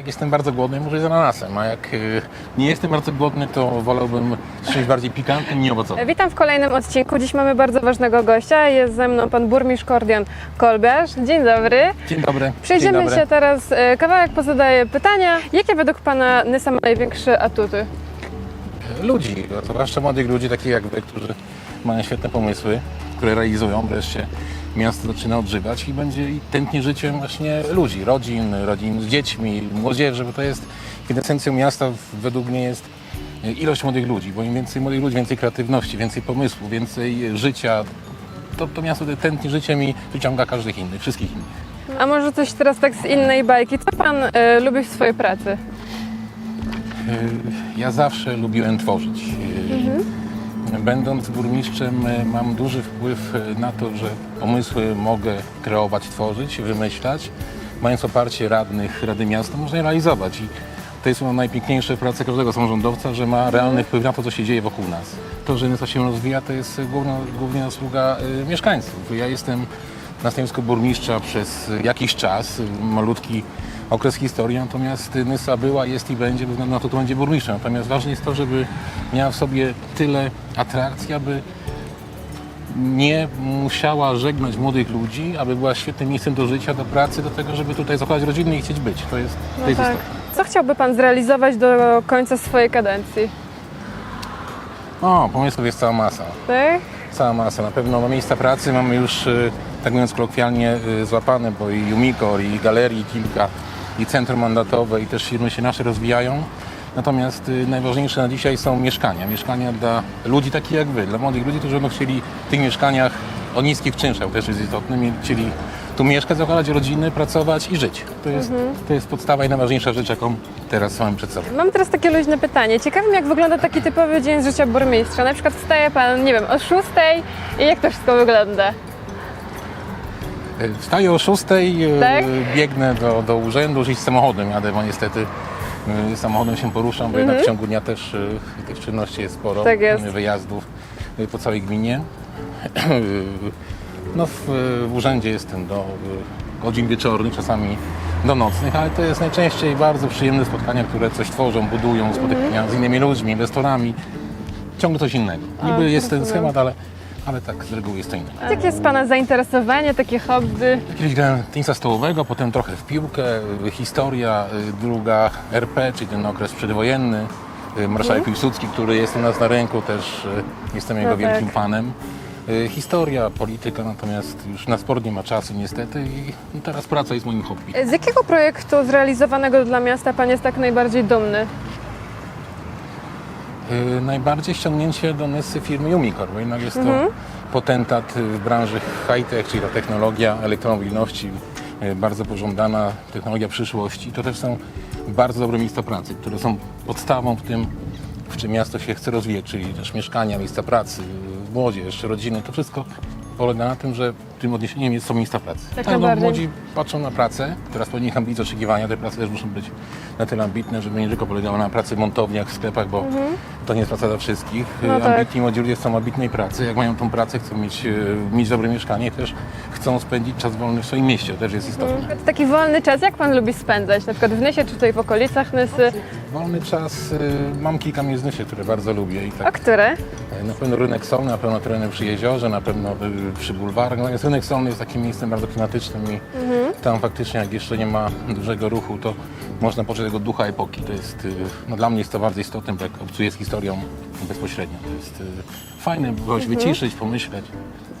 Jak jestem bardzo głodny, muszę z ananasem, a jak y, nie jestem bardzo głodny, to wolałbym czymś bardziej pikantnym, nie owocowym. Witam w kolejnym odcinku. Dziś mamy bardzo ważnego gościa. Jest ze mną pan burmistrz Kordion Kolbiarz. Dzień dobry. Dzień dobry. Przejdziemy Dzień dobry. się teraz, e, kawałek pozadaję pytania. Jakie według pana Nysa ma największe atuty? Ludzi, zwłaszcza młodych ludzi, takich jak wy, którzy mają świetne pomysły, które realizują. Wreszcie miasto zaczyna odżywać i będzie i tętni życiem właśnie ludzi, rodzin, rodzin z dziećmi, młodzieży, bo to jest kwintesencją miasta według mnie jest ilość młodych ludzi, bo im więcej młodych ludzi, więcej kreatywności, więcej pomysłów, więcej życia, to, to miasto tętni życiem i wyciąga każdych innych, wszystkich innych. A może coś teraz tak z innej bajki? Co pan e, lubi w swojej pracy? Ja zawsze lubiłem tworzyć. Będąc burmistrzem e, mam duży wpływ e, na to, że pomysły mogę kreować, tworzyć, wymyślać. Mając oparcie radnych Rady Miasta można je realizować. I to jest chyba najpiękniejsze w pracy każdego samorządowca, że ma realny wpływ na to, co się dzieje wokół nas. To, że Nysa się rozwija, to jest główna, głównie zasługa e, mieszkańców. Ja jestem na stanowisku burmistrza przez jakiś czas, malutki okres historii, natomiast Nysa była, jest i będzie, bez względu na to, kto będzie burmistrzem. Natomiast ważne jest to, żeby miała w sobie tyle atrakcji, aby nie musiała żegnać młodych ludzi, aby była świetnym miejscem do życia, do pracy, do tego, żeby tutaj zakładać rodziny i chcieć być. To jest, to jest istotne. Co chciałby pan zrealizować do końca swojej kadencji? O, pomysłów jest cała masa. Tak? Cała masa. Na pewno miejsca pracy mamy już, y, tak mówiąc kolokwialnie, y, złapane, bo i Umikor, i galerii kilka, i centrum mandatowe, i też firmy się nasze rozwijają. Natomiast y, najważniejsze na dzisiaj są mieszkania. Mieszkania dla ludzi takich jak wy, dla młodych ludzi, którzy będą chcieli w tych mieszkaniach o niskich czynszach, też jest istotne, mie- chcieli tu mieszkać, zakładać rodziny, pracować i żyć. To jest, to jest podstawa i najważniejsza rzecz, jaką teraz mamy przed sobą. Mam teraz takie luźne pytanie. Ciekawym, jak wygląda taki typowy dzień z życia burmistrza. Na przykład wstaje pan, nie wiem, o 6 i jak to wszystko wygląda? Wstaję o 6, Tak? biegnę do, do urzędu, iść samochodem jadę, bo niestety y, samochodem się poruszam, bo jednak w ciągu dnia też y, tych czynności jest sporo, Mhm. Tak jest. wyjazdów po całej gminie. No w, w urzędzie jestem do godzin wieczornych, czasami do nocnych, ale to jest najczęściej bardzo przyjemne spotkania, które coś tworzą, budują, spotykania Mhm. z innymi ludźmi, inwestorami. Ciągle coś innego. Niby jest ten rozumiem. schemat, ale, ale tak z reguły jest to inne. Jakie jest pana zainteresowanie, takie hobby? Kiedyś grałem tenisa stołowego, potem trochę w piłkę, y, historia, y, druga RP, czyli ten okres przedwojenny. y, Marszałek Piłsudski, który jest u nas na rynku, też jestem jego No wielkim tak. fanem. Y, Historia, polityka, natomiast już na sport nie ma czasu niestety i i teraz praca jest moim hobby. Z jakiego projektu zrealizowanego dla miasta pan jest tak najbardziej dumny? Y, Najbardziej ściągnięcie do Nysy firmy Umicor, bo jednak jest Mhm. to potentat y, w branży high-tech, czyli ta technologia elektromobilności, y, bardzo pożądana technologia przyszłości. To też są bardzo dobre miejsca pracy, które są podstawą w tym, w czym miasto się chce rozwijać, czyli też mieszkania, miejsca pracy, młodzież, rodziny. To wszystko polega na tym, że tym odniesieniem jest, są miejsca pracy. Tak no, najbardziej. młodzi patrzą na pracę, która spełni ich ambicje, oczekiwania. Te prace też muszą być na tyle ambitne, żeby nie tylko polegały na pracy w montowniach, w sklepach, bo to nie jest praca dla wszystkich. Mhm. No tak. Ambitni młodzi ludzie chcą ambitnej pracy. Jak mają tą pracę, chcą mieć, e, mieć dobre mieszkanie i też chcą spędzić czas wolny w swoim mieście. To też jest istotne. Taki wolny czas, jak pan lubi spędzać? Na przykład w Nysie czy tutaj w okolicach Nysy? Wolny czas, e, mam kilka miejsc w Nysie, które bardzo lubię. I A tak, które? e, na pewno rynek solny, na pewno tereny przy jeziorze, na pewno przy bulwarach. Natomiast rynek solny jest takim miejscem bardzo klimatycznym i Mhm. tam faktycznie, jak jeszcze nie ma dużego ruchu, to można poczuć tego ducha epoki. To jest, e, no dla mnie jest to bardzo istotne, bo jak obcuję z historią bezpośrednio. To jest e, fajne, by kogoś wyciszyć, pomyśleć.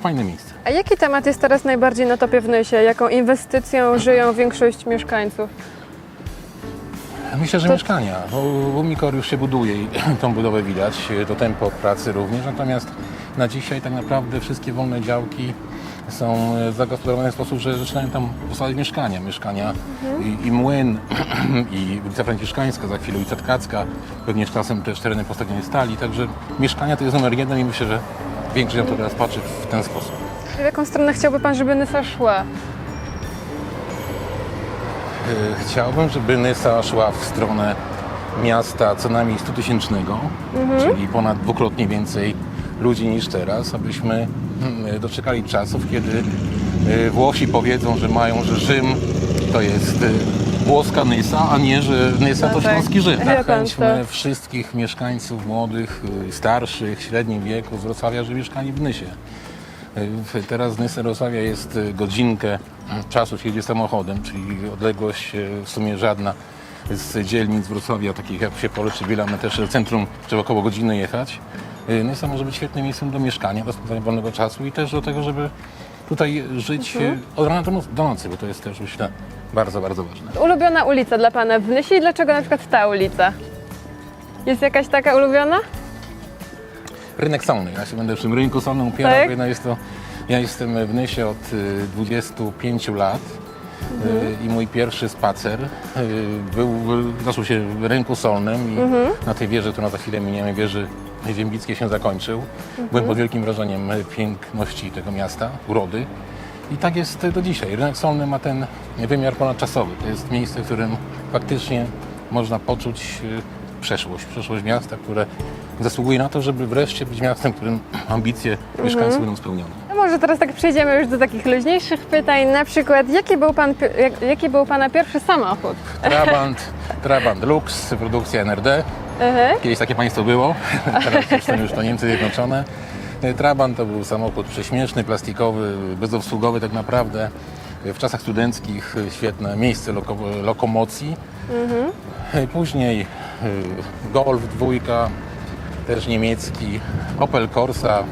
Fajne miejsce. A jaki temat jest teraz najbardziej na topie w Nysie? Jaką inwestycją żyją większość mieszkańców? Myślę, że To- mieszkania. Bo Umikor już się buduje i tą budowę widać, to tempo pracy również. Natomiast na dzisiaj tak naprawdę wszystkie wolne działki są e, zagospodarowane w sposób, że zaczynają tam powstawać mieszkania. Mieszkania i, i młyn, i ulica Franciszkańska, za chwilę ulica Tkacka, pewnie z czasem też tereny postawione stali. Także mieszkania to jest numer jeden i myślę, że większość na to teraz patrzy w ten sposób. W jaką stronę chciałby pan, żeby Nysa szła? E, Chciałbym, żeby Nysa szła w stronę miasta co najmniej 100 tysięcznego, czyli ponad dwukrotnie więcej ludzi niż teraz, abyśmy mm, doczekali czasów, kiedy e, Włosi powiedzą, że mają, że Rzym to jest e, włoska Nysa, a nie, że Nysa No to tak. śląski Żyd. Wie pan Zachęćmy wszystkich mieszkańców młodych, starszych, średnim wieku z Wrocławia, żeby mieszkali w Nysie. W- Teraz z Wrocławia jest y, godzinkę mm, czasu się jedzie samochodem, czyli odległość y, w sumie żadna z dzielnic Wrocławia, takich jak Siepole czy Wiela, my też centrum trzeba około godziny jechać. Y, Nysa może być świetnym miejscem do mieszkania, do spędzania wolnego czasu i też do tego, żeby tutaj żyć Mhm. od rana do nocy, bo to jest też myślę bardzo, bardzo ważne. Ulubiona ulica dla Pana w Nysie i dlaczego na przykład ta ulica? Jest jakaś taka ulubiona? Rynek solny. Ja się będę przy tym rynku solnym upierał, Tak? jednak jest to, ja jestem w Nysie od y, 25 lat y, i mój pierwszy spacer y, był, zaczął się w rynku solnym i na tej wieży, którą za chwilę miniemy, wieży Ziembickiej się zakończył. Byłem pod wielkim wrażeniem y, piękności tego miasta, urody. I tak jest do dzisiaj. Rynek solny ma ten wymiar ponadczasowy. To jest miejsce, w którym faktycznie można poczuć y, przeszłość. Przeszłość miasta, które zasługuje na to, żeby wreszcie być miastem, w którym ambicje mieszkańców będą spełnione. No może teraz tak przejdziemy już do takich luźniejszych pytań. Na przykład, jaki był, pan, pi- jak, jaki był Pana pierwszy samochód? Trabant, Trabant Lux, produkcja NRD. Mhm. Kiedyś takie państwo było, teraz już to, już to Niemcy Zjednoczone. E, Trabant to był samochód prześmieszny, plastikowy, bezobsługowy tak naprawdę. E, W czasach studenckich e, świetne miejsce loko, lokomocji. E, Później e, Golf dwójka, też niemiecki, Opel Corsa, e,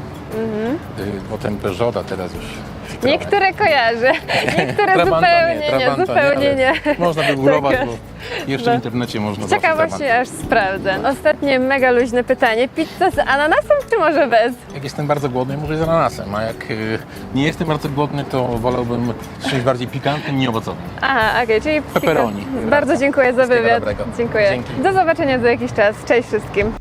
potem Peugeota teraz już. Citroen. Niektóre kojarzę, niektóre zupełnie nie, Trabanta zupełnie nie. Można wygooglować, Tak bo jeszcze No. w internecie można ciekawości Trabanta. aż sprawdzę. Ostatnie mega luźne pytanie. Pizza z ananasem czy może bez? Jak jestem bardzo głodny, może z ananasem, a jak y, nie jestem bardzo głodny, to wolałbym czymś bardziej pikantnym, nie owocowym. Aha, okej, czyli Pepperoni. Bardzo dziękuję za wywiad. Dziękuję. Dzięki. Do zobaczenia za jakiś czas. Cześć wszystkim.